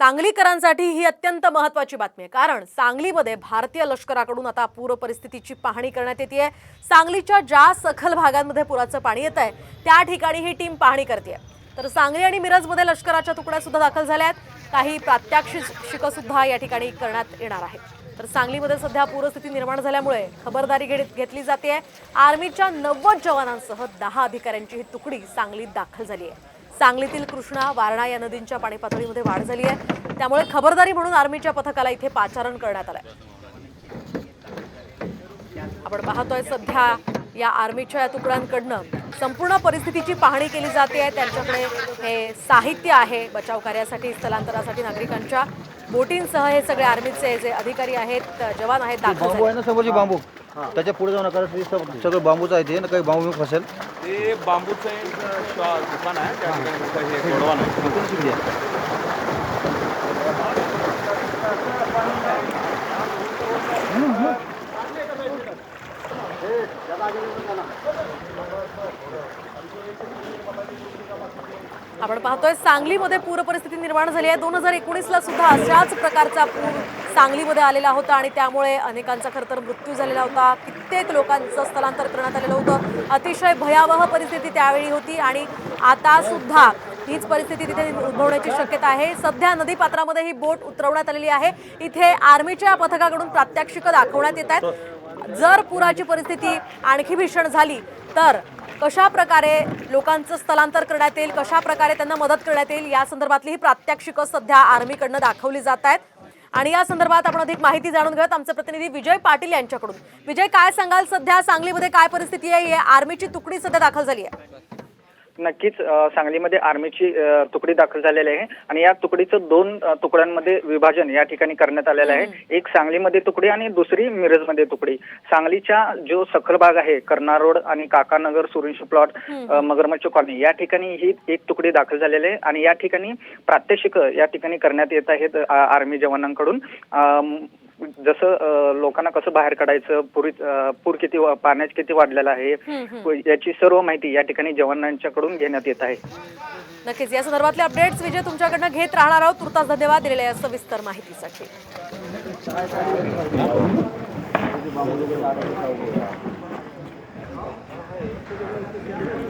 सांगलीकरांसाठी ही अत्यंत महत्वाची बातमी आहे. कारण सांगलीमध्ये भारतीय लष्कराकडून आता पूर परिस्थितीची पाहणी करण्यात येते सांगलीच्या ज्या सखल भागांमध्ये पुराचं पाणी येत आहे त्या ठिकाणी ही टीम पाहणी करते तर सांगली आणि मिरजमध्ये लष्कराच्या तुकड्या सुद्धा दाखल झाल्या आहेत. काही प्रात्यक्षिक सुद्धा या ठिकाणी करण्यात येणार आहे तर सांगलीमध्ये सध्या पूरस्थिती निर्माण झाल्यामुळे खबरदारी घेत- घेतली जाते आर्मीच्या नव्वद जवानांसह दहा अधिकाऱ्यांची ही तुकडी सांगलीत दाखल झाली आहे. सांगलीतील कृष्णा वारणा या नदींच्या पाणी पातळीमध्ये वाढ झाली आहे. त्यामुळे खबरदारी म्हणून आर्मीच्या पथकाला इथे पाचारण करण्यात आलंय. आपण पाहतोय सध्या या आर्मीच्या या तुकड्यांकडनं संपूर्ण परिस्थितीची पाहणी केली जाते. त्यांच्याकडे हे साहित्य आहे बचाव कार्यासाठी स्थलांतरासाठी नागरिकांच्या बोटींसह हे सगळे आर्मीचे जे अधिकारी आहेत जवान आहेत दाखल त्याच्या पुढे जाऊ नका ते सब- सगळं बांबूच आहे ते ना काही बांबू बिंबू फसेल. ते बांबूचं एक शॉ दुकान आहे त्या ठिकाणी हे गोडवान आहे? आपण पाहतोय सांगलीमध्ये पूर परिस्थिती निर्माण झाली आहे. दोन हजार एकोणीसला सुद्धा अशाच प्रकारचा पूर सांगलीमध्ये आलेला होता आणि त्यामुळे अनेकांचा खरं तर मृत्यू झालेला होता. कित्येक लोकांचं स्थलांतर करण्यात आलेलं होतं. अतिशय भयावह परिस्थिती त्यावेळी होती आणि आता सुद्धा हीच परिस्थिती तिथे उद्भवण्याची शक्यता आहे. सध्या नदीपात्रामध्ये ही बोट उतरवण्यात आलेली आहे. इथे आर्मीच्या पथकाकडून प्रात्यक्षिक दाखवण्यात येत आहेत. जर पुराची परिस्थिती आणखी भीषण झाली तर कशा प्रकारे लोकांचं स्थलांतर करण्यात येईल कशा प्रकारे त्यांना मदत करण्यात येईल या संदर्भातली ही प्रात्यक्षिकं सध्या आर्मीकडनं दाखवली जात आहेत. आणि या संदर्भात आपण अधिक माहिती जाणून घेऊयात. आमचे प्रतिनिधी विजय पाटील यांच्याकडून. विजय काय सांगाल सध्या? सांगलीमध्ये काय परिस्थिती आहे? आर्मीची तुकडी सध्या दाखल झाली आहे. नक्कीच सांगलीमध्ये आर्मीची तुकडी दाखल झालेली आहे आणि या तुकडीचं दोन तुकड्यांमध्ये विभाजन या ठिकाणी करण्यात आलेलं आहे. एक सांगलीमध्ये तुकडी आणि दुसरी मिरजमध्ये तुकडी. सांगलीच्या जो सखल भाग आहे कर्नाळ रोड आणि काकानगर सुरिंश प्लॉट मगरमच्छ कॉलनी या ठिकाणी ही एक तुकडी दाखल झालेली आहे आणि या ठिकाणी प्रात्यक्षिक या ठिकाणी करण्यात येत आहेत आर्मी जवानांकडून. जसं लोकांना कसं बाहेर काढायचं पुरी पूर किती पाण्यात किती वाढलेला आहे याची सर्व माहिती या ठिकाणी जवानांच्याकडून घेण्यात येत आहे. नक्कीच या संदर्भातले अपडेट्स विजय तुमच्याकडनं घेत राहणार आहोत. तुर्तास धन्यवाद दिलेल्या या सविस्तर माहितीसाठी.